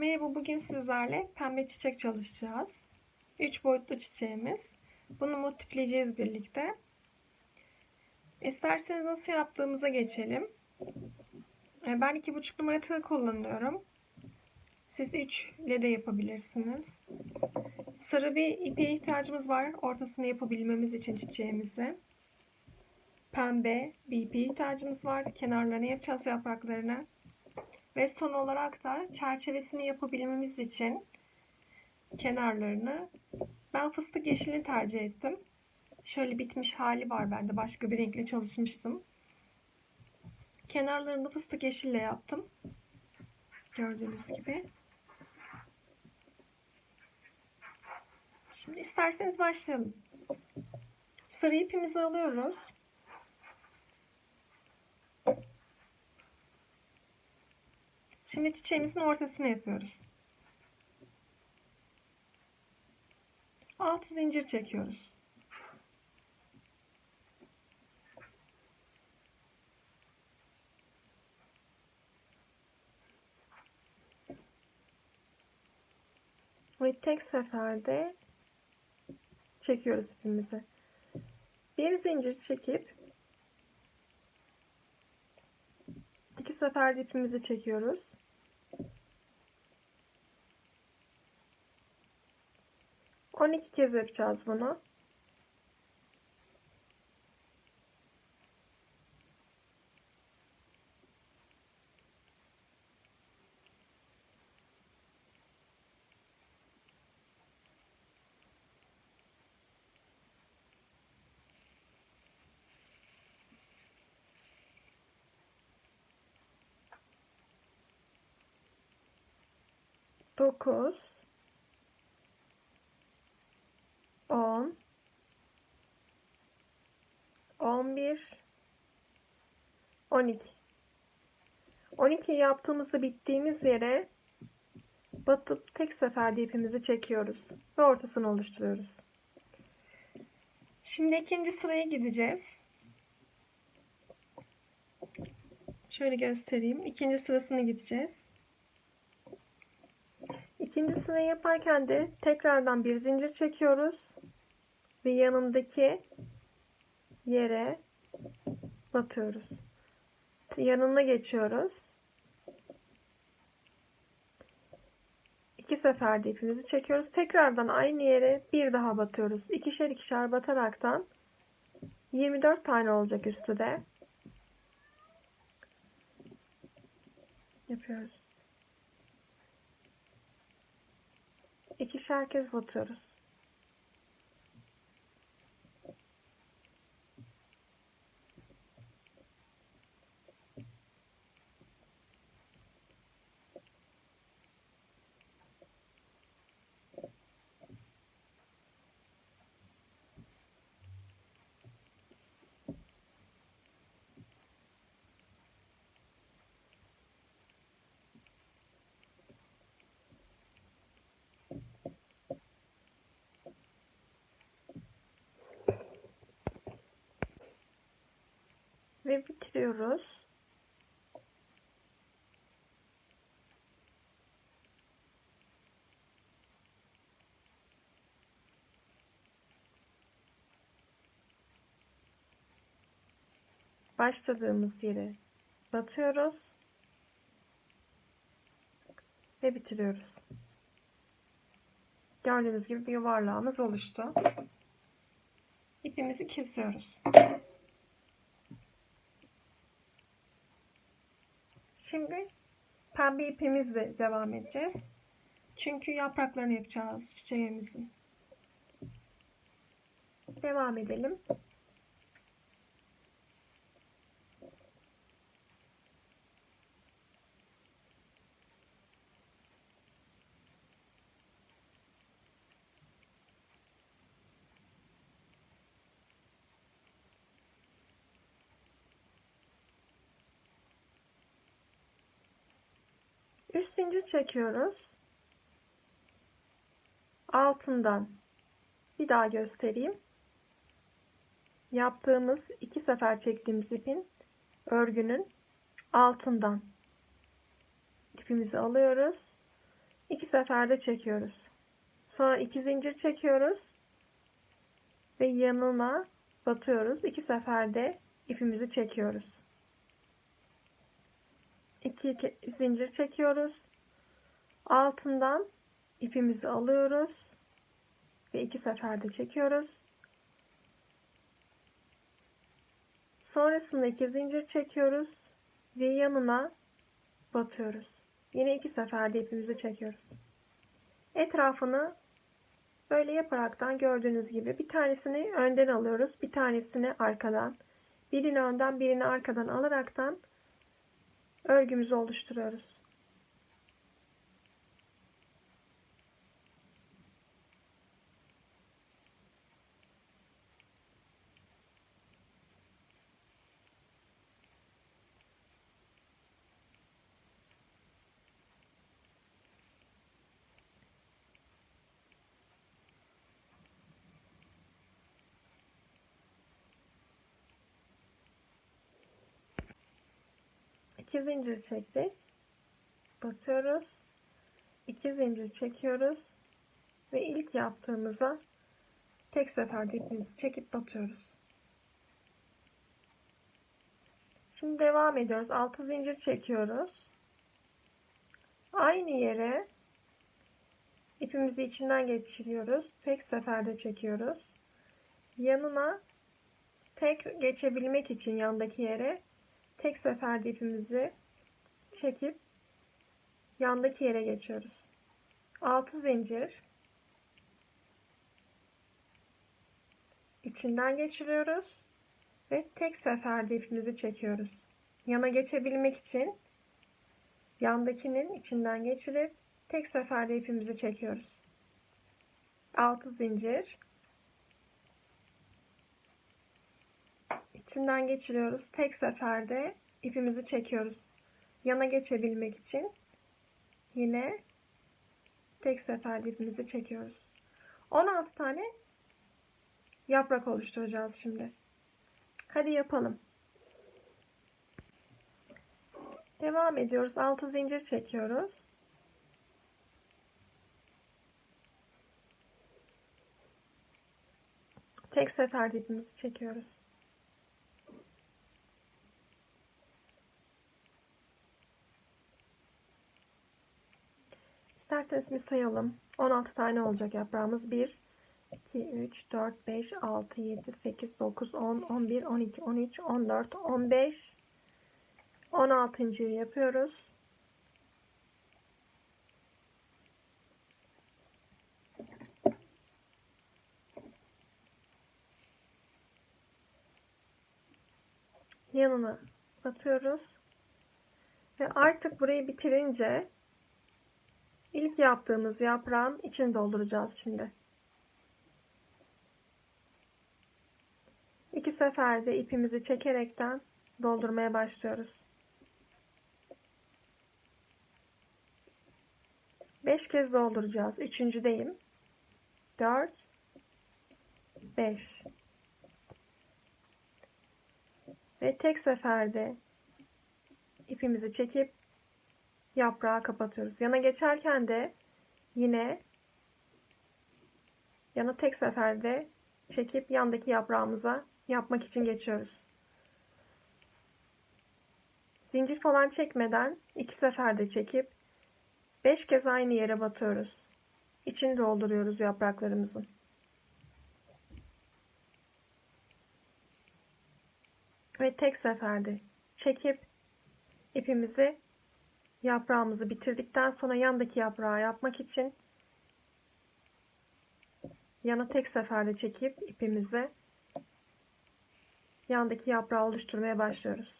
Merhaba, bugün sizlerle pembe çiçek çalışacağız. 3 boyutlu çiçeğimiz. Bunu motifleyeceğiz birlikte. İsterseniz nasıl yaptığımıza geçelim. Ee, Ben 2,5 numara tığ kullanıyorum. Siz 3 ile de yapabilirsiniz. Sarı bir ipe ihtiyacımız var ortasını yapabilmemiz için çiçeğimizi. Pembe bir ipe ihtiyacımız var. Kenarlarını yapacağız yapraklarını. Ve son olarak da çerçevesini yapabilmemiz için kenarlarını ben fıstık yeşilini tercih ettim. Şöyle bitmiş hali var bende. Başka bir renkle çalışmıştım. Kenarlarını fıstık yeşille yaptım. Gördüğünüz gibi. Şimdi isterseniz başlayalım. Sarı ipimizi alıyoruz. Şimdi çiçeğimizin ortasını yapıyoruz. 6 zincir çekiyoruz. Ve tek seferde çekiyoruz ipimizi. Bir zincir çekip iki seferde ipimizi çekiyoruz. On iki kez yapacağız bunu. Dokuz. 10 11 12 12 yaptığımızda bittiğimiz yere batıp tek seferde ipimizi çekiyoruz ve ortasını oluşturuyoruz. Şimdi ikinci sıraya gideceğiz. Şöyle göstereyim. İkinci sırasını gideceğiz. İkinci sırayı yaparken de tekrardan bir zincir çekiyoruz ve yanındaki yere batıyoruz. Yanına geçiyoruz. İki seferde ipimizi çekiyoruz. Tekrardan aynı yere bir daha batıyoruz. İkişer ikişer bataraktan 24 tane olacak üstü de. Yapıyoruz. İkişer kez batıyoruz. Bitiriyoruz. Başladığımız yere batıyoruz ve bitiriyoruz. Gördüğünüz gibi bir yuvarlağımız oluştu. İpimizi kesiyoruz. Şimdi pembe ipimizle devam edeceğiz. Çünkü yapraklarını yapacağız çiçeğimizin. Devam edelim. Üst zincir çekiyoruz. Altından bir daha göstereyim. Yaptığımız iki sefer çektiğimiz ipin örgünün altından ipimizi alıyoruz İki seferde çekiyoruz. Sonra iki zincir çekiyoruz. Ve yanına batıyoruz. İki seferde ipimizi çekiyoruz. İki, iki zincir çekiyoruz. Altından ipimizi alıyoruz. Ve iki seferde çekiyoruz. Sonrasında iki zincir çekiyoruz. Ve yanına batıyoruz. Yine iki seferde ipimizi çekiyoruz. Etrafını böyle yaparaktan gördüğünüz gibi bir tanesini önden alıyoruz. Bir tanesini arkadan. Birini önden birini arkadan alaraktan örgümüzü oluşturuyoruz. İki zincir çektik. Batıyoruz. İki zincir çekiyoruz. Ve ilk yaptığımıza tek seferde ipimizi çekip batıyoruz. Şimdi devam ediyoruz. Altı zincir çekiyoruz. Aynı yere ipimizi içinden geçiriyoruz. Tek seferde çekiyoruz. Yanına tek geçebilmek için yandaki yere tek seferde ipimizi çekip yandaki yere geçiyoruz. 6 zincir içinden geçiriyoruz ve tek seferde ipimizi çekiyoruz. Yana geçebilmek için yandakinin içinden geçirip tek seferde ipimizi çekiyoruz. 6 zincir içinden geçiriyoruz. Tek seferde ipimizi çekiyoruz. Yana geçebilmek için yine tek seferde ipimizi çekiyoruz. 16 tane yaprak oluşturacağız şimdi. Hadi yapalım. Devam ediyoruz. 6 zincir çekiyoruz. Tek seferde ipimizi çekiyoruz. İsterseniz bir sayalım. 16 tane olacak yaprağımız. 1, 2, 3, 4, 5, 6, 7, 8, 9, 10, 11, 12, 13, 14, 15, 16. yapıyoruz. Yanına batıyoruz. Ve artık burayı bitirince İlk yaptığımız yaprağın içini dolduracağız şimdi. İki seferde ipimizi çekerekten doldurmaya başlıyoruz. Beş kez dolduracağız. Üçüncüdeyim. Dört, beş. Ve tek seferde ipimizi çekip yaprağı kapatıyoruz. Yana geçerken de yine yana tek seferde çekip yandaki yaprağımıza yapmak için geçiyoruz. Zincir falan çekmeden iki seferde çekip beş kez aynı yere batıyoruz. İçini dolduruyoruz yapraklarımızın. Ve tek seferde çekip ipimizi yaprağımızı bitirdikten sonra yandaki yaprağı yapmak için yana tek seferde çekip ipimizi yandaki yaprağı oluşturmaya başlıyoruz.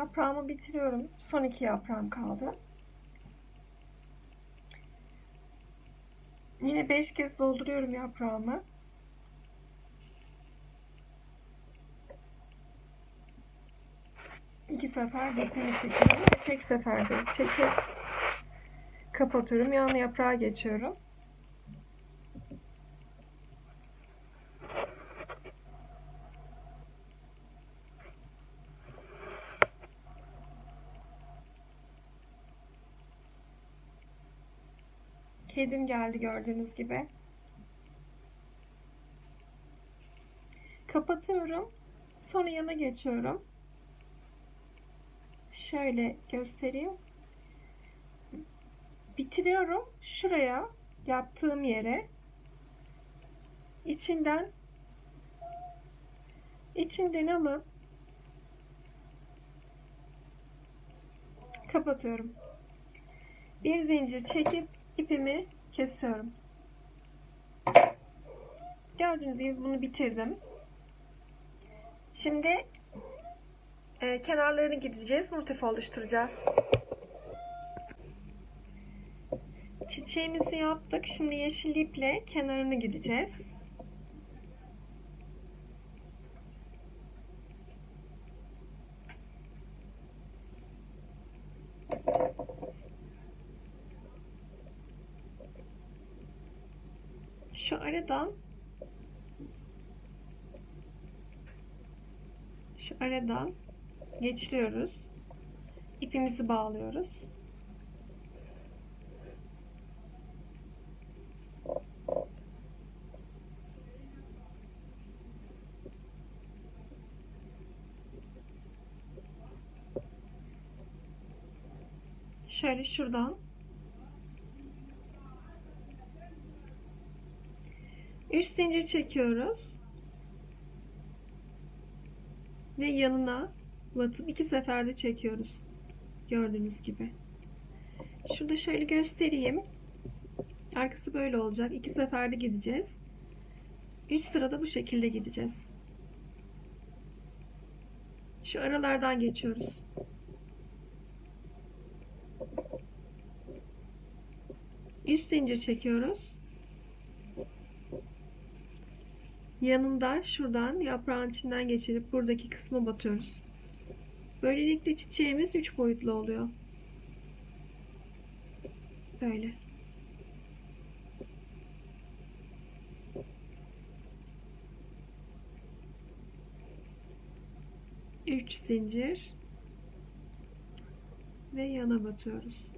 Yaprağımı bitiriyorum. Son iki yaprağım kaldı. Yine 5 kez dolduruyorum yaprağımı. İki sefer dokunumu çekiyorum. Tek seferde çekip kapatıyorum. Yan yaprağa geçiyorum. Kedim geldi gördüğünüz gibi. Kapatıyorum. Sonra yana geçiyorum. Şöyle göstereyim. Bitiriyorum. Şuraya yaptığım yere içinden içinden alıp kapatıyorum. Bir zincir çekip ipimi kesiyorum. Gördüğünüz gibi bunu bitirdim. Şimdi e, kenarlarını gideceğiz. Motif oluşturacağız. Çiçeğimizi yaptık. Şimdi yeşil iple kenarını gideceğiz. Aradan şu aradan geçiriyoruz. İpimizi bağlıyoruz. Şöyle şuradan zincir çekiyoruz. Ve yanına batıp iki seferde çekiyoruz. Gördüğünüz gibi. Şurada şöyle göstereyim. Arkası böyle olacak. İki seferde gideceğiz. Üç sırada bu şekilde gideceğiz. Şu aralardan geçiyoruz. Üst zincir çekiyoruz. Yanında şuradan yaprağın içinden geçirip buradaki kısmı batıyoruz. Böylelikle çiçeğimiz 3 boyutlu oluyor. Böyle. Üç zincir ve yana batıyoruz.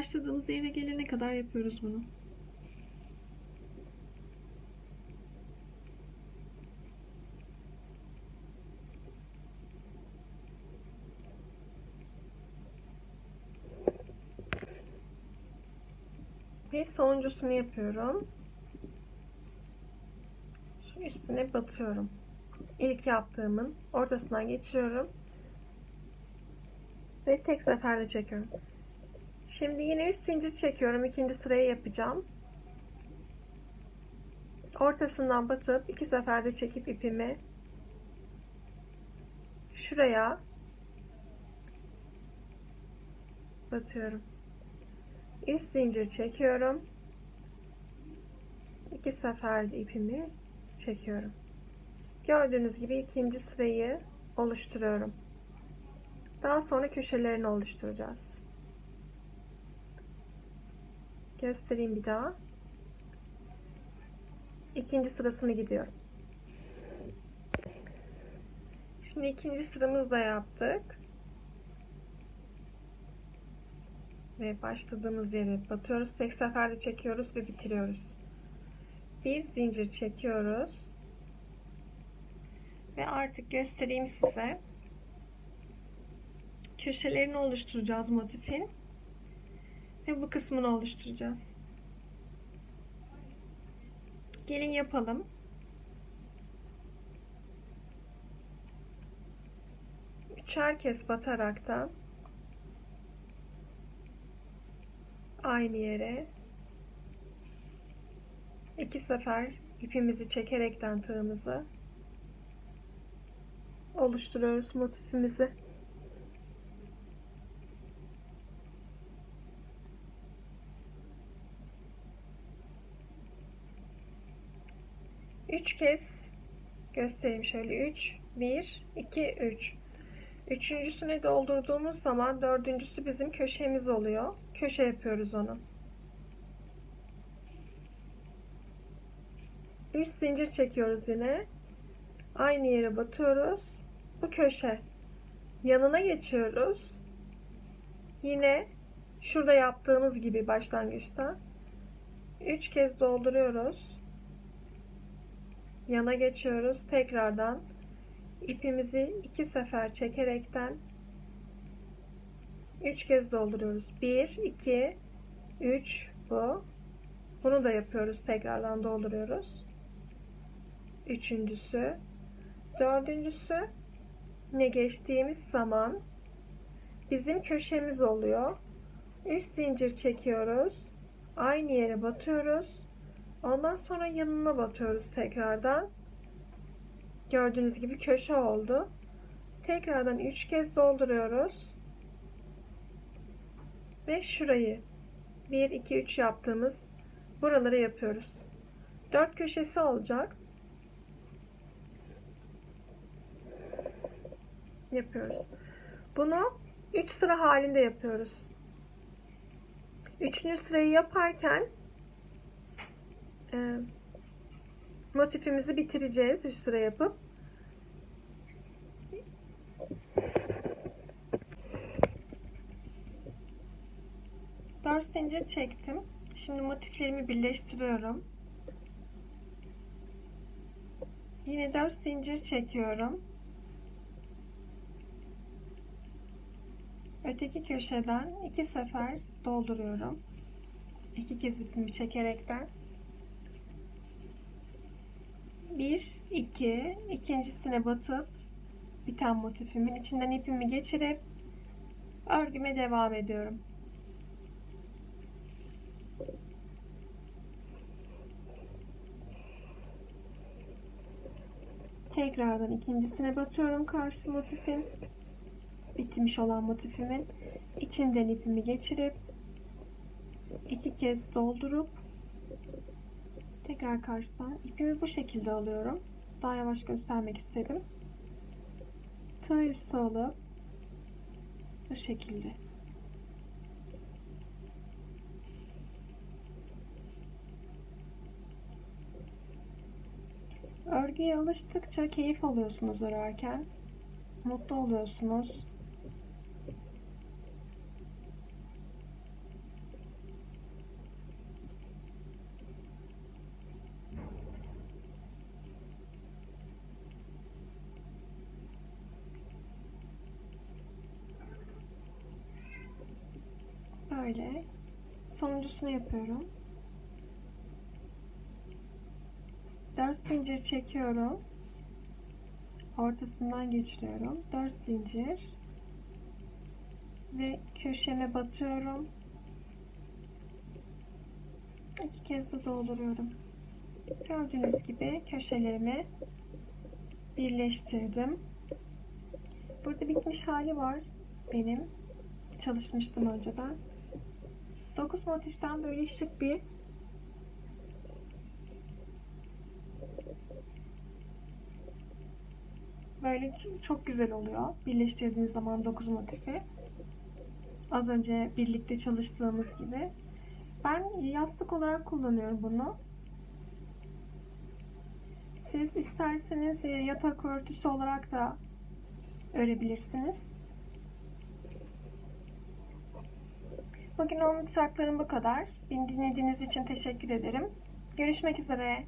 Başladığımız yere gelene kadar yapıyoruz bunu. Ve sonuncusunu yapıyorum. Şu üstüne batıyorum. İlk yaptığımın ortasından geçiriyorum. Ve tek seferde çekiyorum. Şimdi yine üst zincir çekiyorum. ikinci sırayı yapacağım. Ortasından batıp iki seferde çekip ipimi şuraya batıyorum. Üst zincir çekiyorum. İki seferde ipimi çekiyorum. Gördüğünüz gibi ikinci sırayı oluşturuyorum. Daha sonra köşelerini oluşturacağız. Göstereyim bir daha. İkinci sırasını gidiyorum. Şimdi ikinci sıramızda yaptık. Ve başladığımız yere batıyoruz. Tek seferde çekiyoruz ve bitiriyoruz. Bir zincir çekiyoruz. Ve artık göstereyim size. Köşelerini oluşturacağız motifin ve bu kısmını oluşturacağız. Gelin yapalım. Üçer kez batarak da aynı yere iki sefer ipimizi çekerekten tığımızı oluşturuyoruz motifimizi. 3 kez göstereyim şöyle 3 1 2 3 Üçüncüsüne doldurduğumuz zaman dördüncüsü bizim köşemiz oluyor. Köşe yapıyoruz onu. Üç zincir çekiyoruz yine. Aynı yere batıyoruz. Bu köşe. Yanına geçiyoruz. Yine şurada yaptığımız gibi başlangıçta 3 kez dolduruyoruz. Yana geçiyoruz. Tekrardan ipimizi iki sefer çekerekten 3 kez dolduruyoruz. 1 2 3 bu. Bunu da yapıyoruz. Tekrardan dolduruyoruz. Üçüncüsü. Dördüncüsü ne geçtiğimiz zaman bizim köşemiz oluyor. Üst zincir çekiyoruz. Aynı yere batıyoruz. Ondan sonra yanına batıyoruz tekrardan. Gördüğünüz gibi köşe oldu. Tekrardan 3 kez dolduruyoruz. Ve şurayı 1 2 3 yaptığımız buraları yapıyoruz. 4 köşesi olacak. Yapıyoruz. Bunu 3 sıra halinde yapıyoruz. Üçüncü sırayı yaparken e, motifimizi bitireceğiz 3 sıra yapıp. Dört zincir çektim. Şimdi motiflerimi birleştiriyorum. Yine 4 zincir çekiyorum. Öteki köşeden iki sefer dolduruyorum. İki kez ipimi çekerekten. Bir, iki, ikincisine batıp biten motifimin içinden ipimi geçirip örgüme devam ediyorum. Tekrardan ikincisine batıyorum karşı motifin bitmiş olan motifimin içinden ipimi geçirip iki kez doldurup tekrar karşıdan ipimi bu şekilde alıyorum. Daha yavaş göstermek istedim. Tığ üstü alıp bu şekilde. Örgüye alıştıkça keyif alıyorsunuz örerken. Mutlu oluyorsunuz. Böyle. Sonuncusunu yapıyorum. 4 zincir çekiyorum. Ortasından geçiriyorum. 4 zincir ve köşeme batıyorum. İki kez de dolduruyorum. Gördüğünüz gibi köşelerimi birleştirdim. Burada bitmiş hali var benim. Çalışmıştım önceden. 9 motiften böyle şık bir böyle çok güzel oluyor. Birleştirdiğiniz zaman 9 motifi. Az önce birlikte çalıştığımız gibi. Ben yastık olarak kullanıyorum bunu. Siz isterseniz yatak örtüsü olarak da örebilirsiniz. Bugün anlatacaklarım bu kadar. Beni dinlediğiniz için teşekkür ederim. Görüşmek üzere.